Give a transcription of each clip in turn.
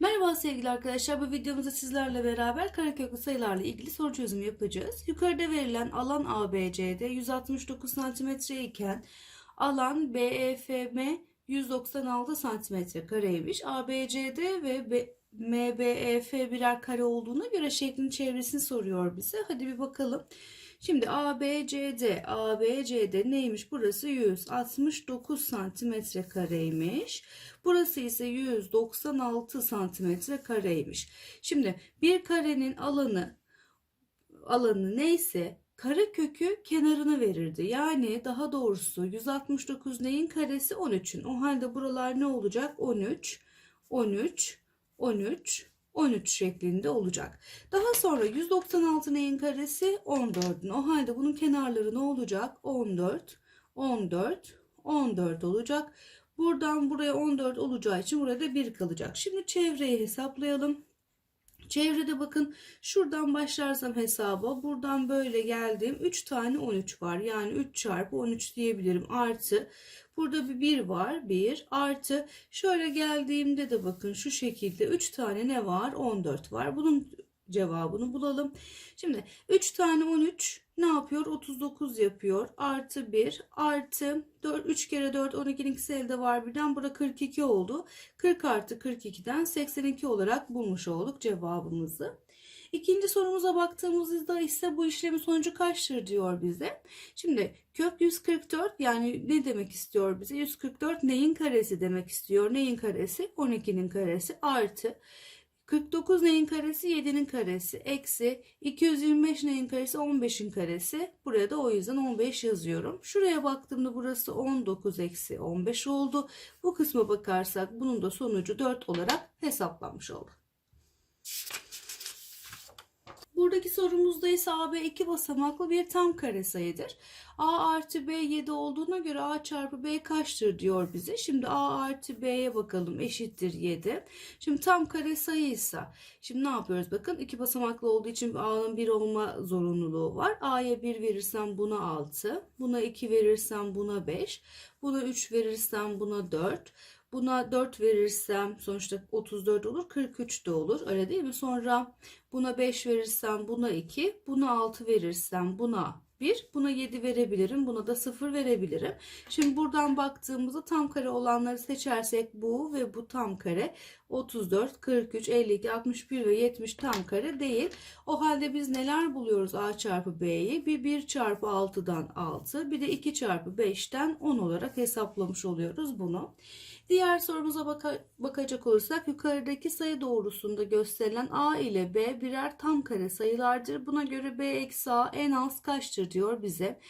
Merhaba sevgili arkadaşlar. Bu videomuzda sizlerle beraber kareköklü sayılarla ilgili soru çözümü yapacağız. Yukarıda verilen alan ABC'de 169 cm iken alan BEFM 196 cm kareymiş. ABCD ve B- MBEF birer kare olduğuna göre şeklin çevresini soruyor bize. Hadi bir bakalım. Şimdi ABCD, ABCD neymiş? Burası 169 santimetre kareymiş. Burası ise 196 santimetre kareymiş. Şimdi bir karenin alanı alanı neyse kare kökü kenarını verirdi. Yani daha doğrusu 169 neyin karesi 13'ün. O halde buralar ne olacak? 13, 13, 13, 13 şeklinde olacak. Daha sonra 196 neyin karesi? 14'ün. O halde bunun kenarları ne olacak? 14, 14, 14 olacak. Buradan buraya 14 olacağı için burada 1 kalacak. Şimdi çevreyi hesaplayalım. Çevrede bakın şuradan başlarsam hesaba buradan böyle geldim 3 tane 13 var. Yani 3 çarpı 13 diyebilirim. Artı burada bir 1 var. 1 artı. Şöyle geldiğimde de bakın şu şekilde 3 tane ne var? 14 var. Bunun cevabını bulalım. Şimdi 3 tane 13 ne yapıyor? 39 yapıyor. Artı 1 artı 4, 3 kere 4 12'nin ikisi elde var birden. Burada 42 oldu. 40 artı 42'den 82 olarak bulmuş olduk cevabımızı. İkinci sorumuza baktığımızda ise bu işlemin sonucu kaçtır diyor bize. Şimdi kök 144 yani ne demek istiyor bize? 144 neyin karesi demek istiyor. Neyin karesi? 12'nin karesi artı 49 neyin karesi? 7'nin karesi. Eksi 225 neyin karesi? 15'in karesi. Buraya da o yüzden 15 yazıyorum. Şuraya baktığımda burası 19 eksi 15 oldu. Bu kısma bakarsak bunun da sonucu 4 olarak hesaplanmış oldu. Buradaki sorumuzda ise AB iki basamaklı bir tam kare sayıdır. A artı B 7 olduğuna göre A çarpı B kaçtır diyor bize. Şimdi A artı B'ye bakalım eşittir 7. Şimdi tam kare sayıysa şimdi ne yapıyoruz bakın iki basamaklı olduğu için A'nın 1 olma zorunluluğu var. A'ya 1 verirsem buna 6. Buna 2 verirsem buna 5. Buna 3 verirsem buna 4. Buna 4 verirsem sonuçta 34 olur 43 de olur öyle değil mi? Sonra buna 5 verirsem buna 2. Buna 6 verirsem buna 1. Buna 7 verebilirim. Buna da 0 verebilirim. Şimdi buradan baktığımızda tam kare olanları seçersek bu ve bu tam kare 34, 43, 52, 61 ve 70 tam kare değil. O halde biz neler buluyoruz A çarpı B'yi? Bir 1 çarpı 6'dan 6 bir de 2 çarpı 5'ten 10 olarak hesaplamış oluyoruz bunu. Diğer sorumuza baka- bakacak olursak yukarıdaki sayı doğrusunda gösterilen A ile B birer tam kare sayılardır. Buna göre B eksi A en az kaçtır diyor bize.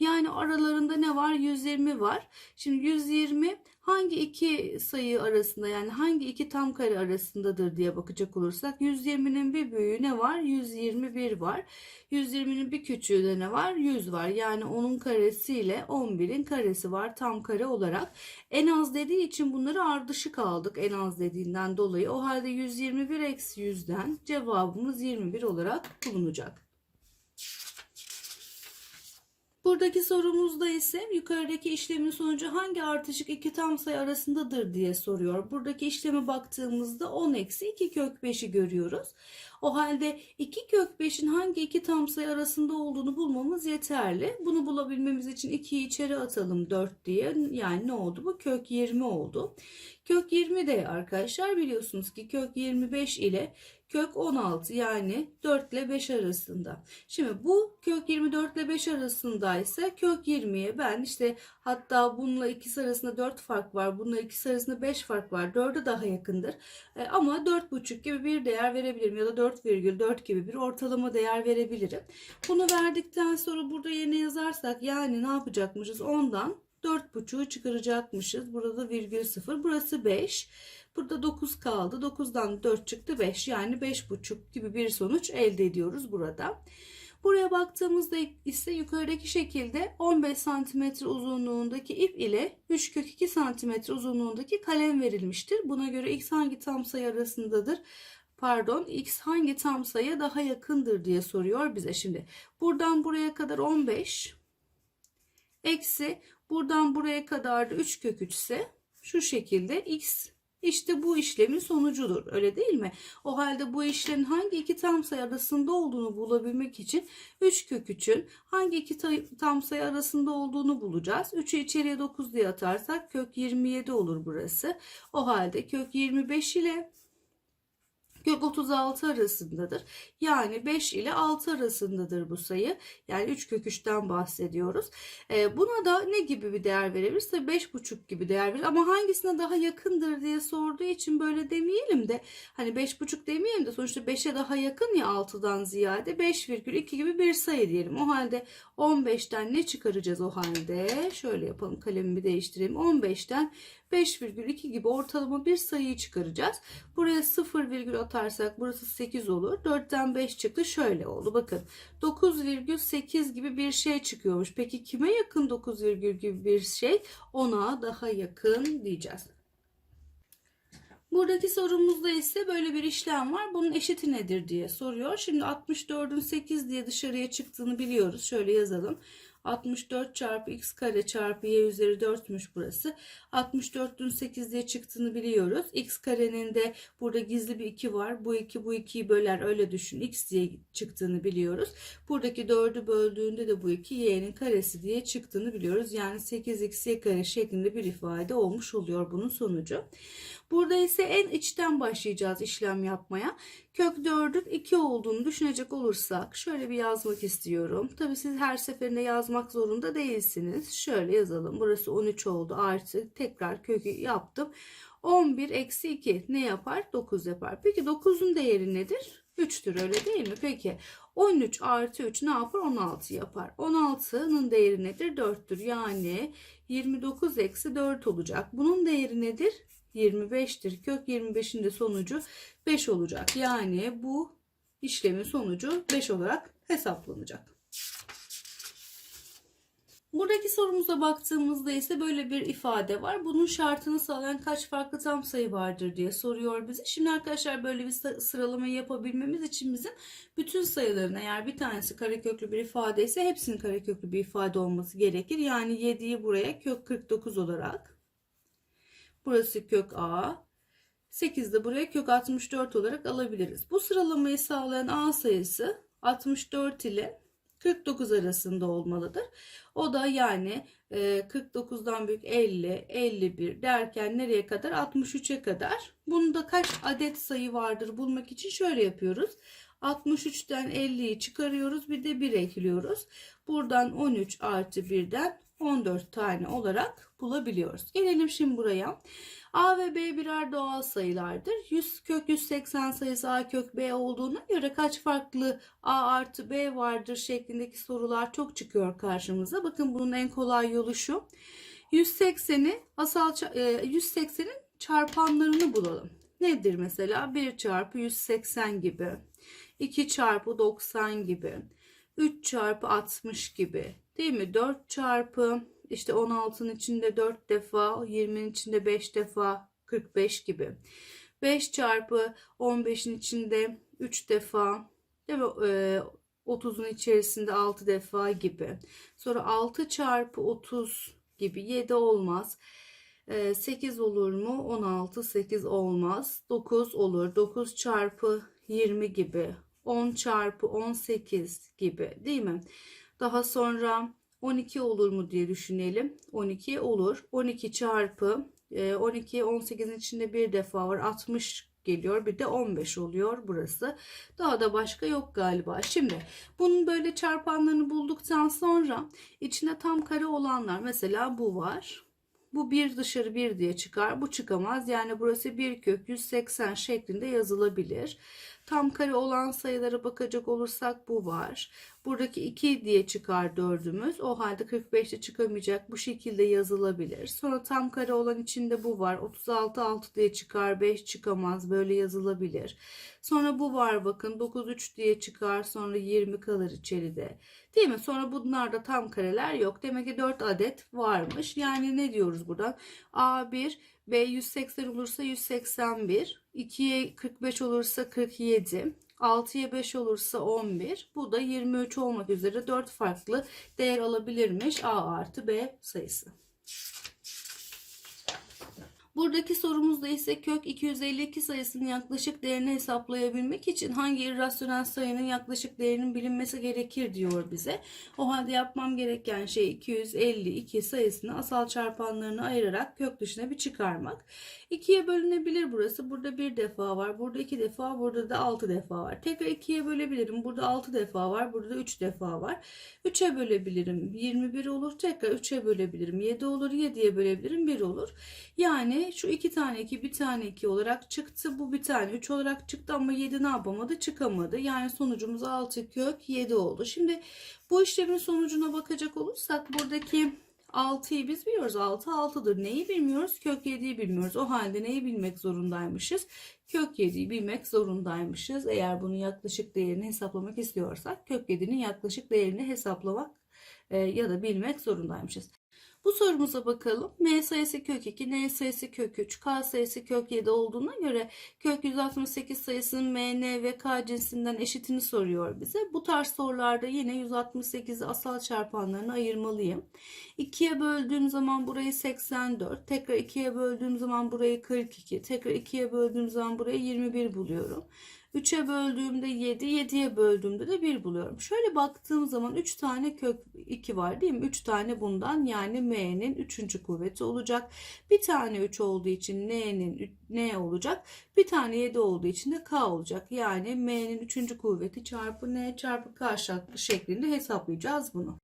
Yani aralarında ne var? 120 var. Şimdi 120 hangi iki sayı arasında yani hangi iki tam kare arasındadır diye bakacak olursak 120'nin bir büyüğü ne var? 121 var. 120'nin bir küçüğü de ne var? 100 var. Yani onun karesi ile 11'in karesi var tam kare olarak. En az dediği için bunları ardışık aldık en az dediğinden dolayı. O halde 121 eksi 100'den cevabımız 21 olarak bulunacak. Buradaki sorumuzda ise yukarıdaki işlemin sonucu hangi artışık iki tam sayı arasındadır diye soruyor. Buradaki işleme baktığımızda 10 eksi 2 kök 5'i görüyoruz. O halde 2 kök 5'in hangi iki tam sayı arasında olduğunu bulmamız yeterli. Bunu bulabilmemiz için 2'yi içeri atalım 4 diye. Yani ne oldu bu? Kök 20 oldu. Kök 20 de arkadaşlar biliyorsunuz ki kök 25 ile kök 16 yani 4 ile 5 arasında. Şimdi bu kök 24 ile 5 arasında ise kök 20'ye ben işte hatta bununla ikisi arasında 4 fark var. Bununla ikisi arasında 5 fark var. 4'e daha yakındır. E, ama 4,5 gibi bir değer verebilirim ya da 4,4 gibi bir ortalama değer verebilirim. Bunu verdikten sonra burada yerine yazarsak yani ne yapacakmışız? Ondan 4,5'u çıkaracakmışız. Burada virgül 0. Burası 5. Burada 9 kaldı. 9'dan 4 çıktı 5. Yani 5,5 gibi bir sonuç elde ediyoruz burada. Buraya baktığımızda ise yukarıdaki şekilde 15 cm uzunluğundaki ip ile 3 kök 2 cm uzunluğundaki kalem verilmiştir. Buna göre x hangi tam sayı arasındadır? Pardon x hangi tam sayıya daha yakındır diye soruyor bize şimdi. Buradan buraya kadar 15 Eksi buradan buraya kadar da 3 kök 3 ise şu şekilde x işte bu işlemin sonucudur. Öyle değil mi? O halde bu işlemin hangi iki tam sayı arasında olduğunu bulabilmek için 3 kök 3'ün hangi iki ta- tam sayı arasında olduğunu bulacağız. 3'ü içeriye 9 diye atarsak kök 27 olur burası. O halde kök 25 ile kök 36 arasındadır. Yani 5 ile 6 arasındadır bu sayı. Yani 3 kök 3'ten bahsediyoruz. Ee, buna da ne gibi bir değer verebiliriz? Tabii 5,5 gibi değer verir. Ama hangisine daha yakındır diye sorduğu için böyle demeyelim de hani 5,5 demeyelim de sonuçta 5'e daha yakın ya 6'dan ziyade 5,2 gibi bir sayı diyelim. O halde 15'ten ne çıkaracağız o halde? Şöyle yapalım kalemimi değiştireyim. 15'ten 5,2 gibi ortalama bir sayıyı çıkaracağız. Buraya 0 atarsak burası 8 olur. 4'ten 5 çıktı. Şöyle oldu. Bakın 9,8 gibi bir şey çıkıyormuş. Peki kime yakın 9 virgül gibi bir şey? Ona daha yakın diyeceğiz. Buradaki sorumuzda ise böyle bir işlem var. Bunun eşiti nedir diye soruyor. Şimdi 64'ün 8 diye dışarıya çıktığını biliyoruz. Şöyle yazalım. 64 çarpı x kare çarpı y üzeri 4'müş burası. 64'ün 8 diye çıktığını biliyoruz. x karenin de burada gizli bir 2 var. Bu 2 bu 2'yi böler öyle düşün. x diye çıktığını biliyoruz. Buradaki 4'ü böldüğünde de bu 2 y'nin karesi diye çıktığını biliyoruz. Yani 8x y kare şeklinde bir ifade olmuş oluyor bunun sonucu. Burada ise en içten başlayacağız işlem yapmaya. Kök 4'ün 2 olduğunu düşünecek olursak şöyle bir yazmak istiyorum. Tabii siz her seferinde yazmak zorunda değilsiniz. Şöyle yazalım. Burası 13 oldu artı tekrar kökü yaptım. 11 eksi 2 ne yapar? 9 yapar. Peki 9'un değeri nedir? 3'tür öyle değil mi? Peki 13 artı 3 ne yapar? 16 yapar. 16'nın değeri nedir? 4'tür. Yani 29 eksi 4 olacak. Bunun değeri nedir? 25'tir. Kök 25'in de sonucu 5 olacak. Yani bu işlemin sonucu 5 olarak hesaplanacak. Buradaki sorumuza baktığımızda ise böyle bir ifade var. Bunun şartını sağlayan kaç farklı tam sayı vardır diye soruyor bize. Şimdi arkadaşlar böyle bir sı- sıralamayı yapabilmemiz için bizim bütün sayıların eğer bir tanesi kareköklü bir ifade ise hepsinin kareköklü bir ifade olması gerekir. Yani 7'yi buraya kök 49 olarak Burası kök A. 8 de buraya kök 64 olarak alabiliriz. Bu sıralamayı sağlayan A sayısı 64 ile 49 arasında olmalıdır. O da yani e, 49'dan büyük 50, 51 derken nereye kadar? 63'e kadar. Bunda kaç adet sayı vardır bulmak için şöyle yapıyoruz. 63'ten 50'yi çıkarıyoruz. Bir de 1 ekliyoruz. Buradan 13 artı 1'den 14 tane olarak bulabiliyoruz. Gelelim şimdi buraya. A ve B birer doğal sayılardır. 100 kök 180 sayısı A kök B olduğuna göre kaç farklı A artı B vardır şeklindeki sorular çok çıkıyor karşımıza. Bakın bunun en kolay yolu şu. 180'i asal ça- e, 180'in çarpanlarını bulalım. Nedir mesela? 1 çarpı 180 gibi. 2 çarpı 90 gibi. 3 çarpı 60 gibi. Değil mi? 4 çarpı işte 16'nın içinde 4 defa, 20'nin içinde 5 defa, 45 gibi. 5 çarpı 15'in içinde 3 defa, değil mi? Ee, 30'un içerisinde 6 defa gibi. Sonra 6 çarpı 30 gibi 7 olmaz. Ee, 8 olur mu? 16, 8 olmaz. 9 olur. 9 çarpı 20 gibi. 10 çarpı 18 gibi değil mi? Daha sonra 12 olur mu diye düşünelim. 12 olur. 12 çarpı e, 12 18'in içinde bir defa var. 60 geliyor. Bir de 15 oluyor burası. Daha da başka yok galiba. Şimdi bunun böyle çarpanlarını bulduktan sonra içine tam kare olanlar mesela bu var. Bu bir dışarı bir diye çıkar. Bu çıkamaz. Yani burası bir kök 180 şeklinde yazılabilir. Tam kare olan sayılara bakacak olursak bu var. Buradaki 2 diye çıkar dördümüz. O halde 45'te çıkamayacak. Bu şekilde yazılabilir. Sonra tam kare olan içinde bu var. 36 6 diye çıkar. 5 çıkamaz. Böyle yazılabilir. Sonra bu var bakın. 9 3 diye çıkar. Sonra 20 kalır içeride. Değil mi? Sonra bunlarda tam kareler yok. Demek ki 4 adet varmış. Yani ne diyoruz buradan? A1 B 180 olursa 181, 2'ye 45 olursa 47, 6'ya 5 olursa 11. Bu da 23 olmak üzere 4 farklı değer alabilirmiş A artı B sayısı. Buradaki sorumuzda ise kök 252 sayısının yaklaşık değerini hesaplayabilmek için hangi irrasyonel sayının yaklaşık değerinin bilinmesi gerekir diyor bize. O halde yapmam gereken şey 252 sayısını asal çarpanlarını ayırarak kök dışına bir çıkarmak. 2'ye bölünebilir burası. Burada bir defa var. Burada iki defa. Burada da 6 defa var. Tekrar 2'ye bölebilirim. Burada 6 defa var. Burada 3 defa var. 3'e bölebilirim. 21 olur. Tekrar 3'e bölebilirim. 7 olur. 7'ye bölebilirim. 1 olur. Yani şu iki tane 2 bir tane 2 olarak çıktı. Bu bir tane 3 olarak çıktı ama 7 ne yapamadı? Çıkamadı. Yani sonucumuz 6 kök 7 oldu. Şimdi bu işlemin sonucuna bakacak olursak buradaki 6'yı biz biliyoruz. 6 6'dır. Neyi bilmiyoruz? Kök 7'yi bilmiyoruz. O halde neyi bilmek zorundaymışız? Kök 7'yi bilmek zorundaymışız. Eğer bunun yaklaşık değerini hesaplamak istiyorsak kök 7'nin yaklaşık değerini hesaplamak e, ya da bilmek zorundaymışız. Bu sorumuza bakalım. M sayısı kök 2, N sayısı kök 3, K sayısı kök 7 olduğuna göre kök 168 sayısının M, N ve K cinsinden eşitini soruyor bize. Bu tarz sorularda yine 168'i asal çarpanlarına ayırmalıyım. 2'ye böldüğüm zaman burayı 84, tekrar 2'ye böldüğüm zaman burayı 42, tekrar 2'ye böldüğüm zaman burayı 21 buluyorum. 3'e böldüğümde 7, 7'ye böldüğümde de 1 buluyorum. Şöyle baktığım zaman 3 tane kök 2 var değil mi? 3 tane bundan yani m'nin 3. kuvveti olacak. Bir tane 3 olduğu için n'nin n olacak. Bir tane 7 olduğu için de k olacak. Yani m'nin 3. kuvveti çarpı n çarpı k şeklinde hesaplayacağız bunu.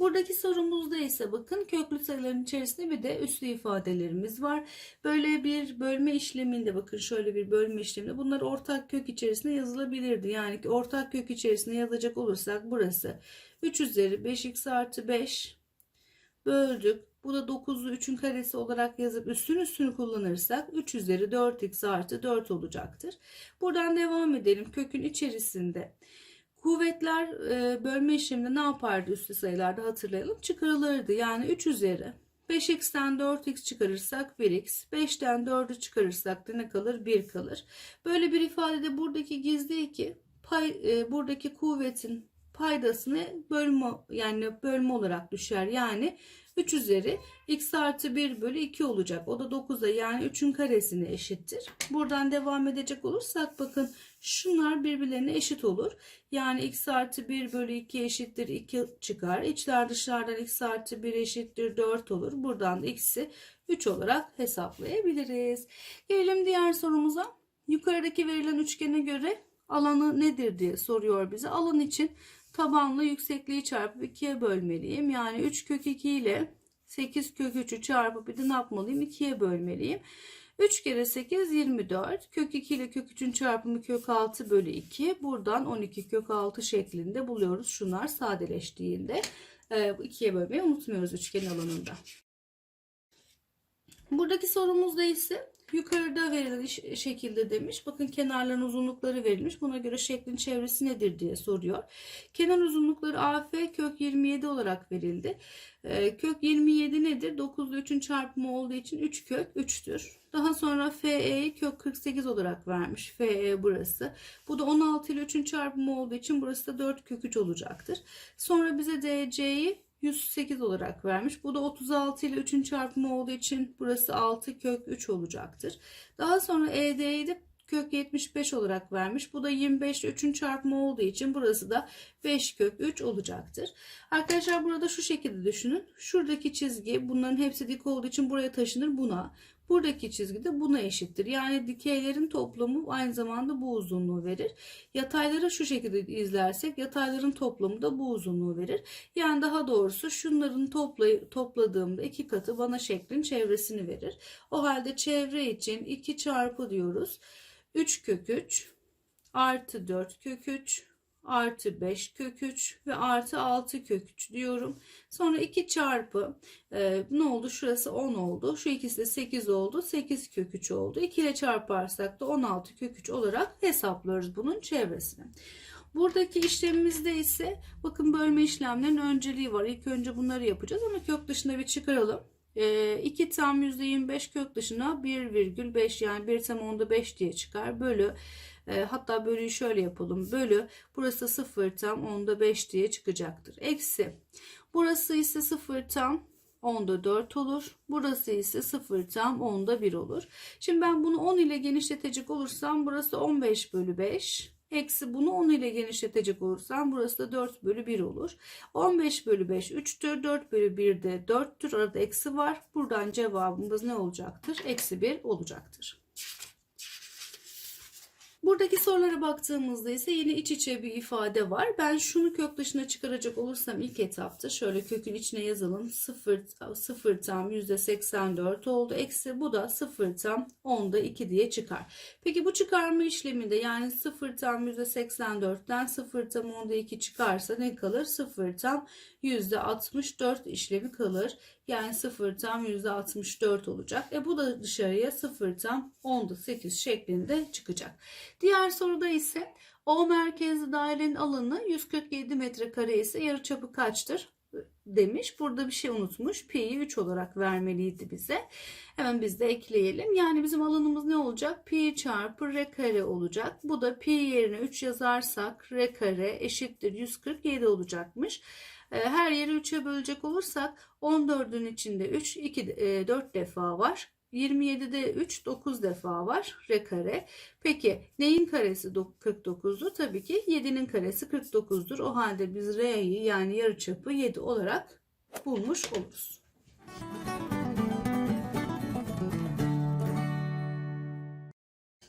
Buradaki sorumuzda ise bakın köklü sayıların içerisinde bir de üslü ifadelerimiz var. Böyle bir bölme işleminde bakın şöyle bir bölme işleminde bunlar ortak kök içerisinde yazılabilirdi. Yani ortak kök içerisinde yazacak olursak burası 3 üzeri 5x artı 5 böldük. Bu da 9'u 3'ün karesi olarak yazıp üstün üstünü kullanırsak 3 üzeri 4x artı 4 olacaktır. Buradan devam edelim. Kökün içerisinde Kuvvetler e, bölme işleminde ne yapardı üslü sayılarda hatırlayalım. Çıkarılırdı. Yani 3 üzeri 5x'ten 4x çıkarırsak 1x, 5'ten 4'ü çıkarırsak da ne kalır? 1 kalır. Böyle bir ifadede buradaki gizli 2 pay, e, buradaki kuvvetin paydasını bölme yani bölme olarak düşer. Yani 3 üzeri x artı 1 bölü 2 olacak. O da 9'a yani 3'ün karesine eşittir. Buradan devam edecek olursak bakın şunlar birbirlerine eşit olur. Yani x artı 1 bölü 2 eşittir 2 çıkar. İçler dışlardan x artı 1 eşittir 4 olur. Buradan da x'i 3 olarak hesaplayabiliriz. Gelelim diğer sorumuza. Yukarıdaki verilen üçgene göre alanı nedir diye soruyor bize. Alan için tabanla yüksekliği çarpıp 2'ye bölmeliyim. Yani 3 kök 2 ile 8 kök 3'ü çarpıp bir de ne yapmalıyım? 2'ye bölmeliyim. 3 kere 8 24. Kök 2 ile kök 3'ün çarpımı kök 6 bölü 2. Buradan 12 kök 6 şeklinde buluyoruz. Şunlar sadeleştiğinde. 2'ye bölmeyi unutmuyoruz üçgen alanında. Buradaki sorumuzda ise yukarıda verilen şekilde demiş. Bakın kenarların uzunlukları verilmiş. Buna göre şeklin çevresi nedir diye soruyor. Kenar uzunlukları AF kök 27 olarak verildi. Ee, kök 27 nedir? 9 ile 3'ün çarpımı olduğu için 3 kök 3'tür. Daha sonra FE'yi kök 48 olarak vermiş. FE burası. Bu da 16 ile 3'ün çarpımı olduğu için burası da 4 kök 3 olacaktır. Sonra bize DC'yi 108 olarak vermiş. Bu da 36 ile 3'ün çarpımı olduğu için burası 6 kök 3 olacaktır. Daha sonra ED'yi de kök 75 olarak vermiş. Bu da 25 ile 3'ün çarpımı olduğu için burası da 5 kök 3 olacaktır. Arkadaşlar burada şu şekilde düşünün. Şuradaki çizgi bunların hepsi dik olduğu için buraya taşınır buna. Buradaki çizgi de buna eşittir. Yani dikeylerin toplamı aynı zamanda bu uzunluğu verir. Yatayları şu şekilde izlersek yatayların toplamı da bu uzunluğu verir. Yani daha doğrusu şunların topla, topladığımda iki katı bana şeklin çevresini verir. O halde çevre için 2 çarpı diyoruz. 3 kök 3 artı 4 kök 3 artı 5 kök 3 ve artı 6 kök 3 diyorum. Sonra 2 çarpı e, ne oldu? Şurası 10 oldu. Şu ikisi de 8 oldu. 8 kök 3 oldu. 2 ile çarparsak da 16 kök 3 olarak hesaplıyoruz bunun çevresini. Buradaki işlemimizde ise bakın bölme işlemlerinin önceliği var. İlk önce bunları yapacağız ama kök dışında bir çıkaralım. e, 2 tam %25 kök dışına 1,5 yani 1 tam onda 5 diye çıkar. Bölü e, hatta bölüyü şöyle yapalım. Bölü burası 0 tam onda 5 diye çıkacaktır. Eksi burası ise 0 tam onda 4 olur. Burası ise 0 tam onda 1 olur. Şimdi ben bunu 10 ile genişletecek olursam burası 15 bölü 5. Eksi bunu 10 ile genişletecek olursam burası da 4 bölü 1 olur. 15 bölü 5 3'tür. 4 bölü 1 de 4'tür. Arada eksi var. Buradan cevabımız ne olacaktır? Eksi 1 olacaktır. Buradaki sorulara baktığımızda ise yine iç içe bir ifade var. Ben şunu kök dışına çıkaracak olursam ilk etapta şöyle kökün içine yazalım. 0, 0 tam %84 oldu. Eksi bu da 0 tam onda 2 diye çıkar. Peki bu çıkarma işleminde yani 0 tam %84'ten 0 tam onda 2 çıkarsa ne kalır? 0 tam %64 işlemi kalır. Yani 0 tam %64 olacak. E bu da dışarıya 0 tam onda 8 şeklinde çıkacak. Diğer soruda ise O merkezli dairenin alanı 147 metrekare ise yarıçapı kaçtır? demiş. Burada bir şey unutmuş. Pi'yi 3 olarak vermeliydi bize. Hemen biz de ekleyelim. Yani bizim alanımız ne olacak? Pi çarpı r kare olacak. Bu da pi yerine 3 yazarsak r kare eşittir 147 olacakmış. Ee, Her yeri 3'e bölecek olursak 14'ün içinde 3, 2, 4 defa var. 27'de 3 9 defa var r kare. Peki neyin karesi dok- 49'du? Tabii ki 7'nin karesi 49'dur. O halde biz r'yi yani yarıçapı 7 olarak bulmuş oluruz.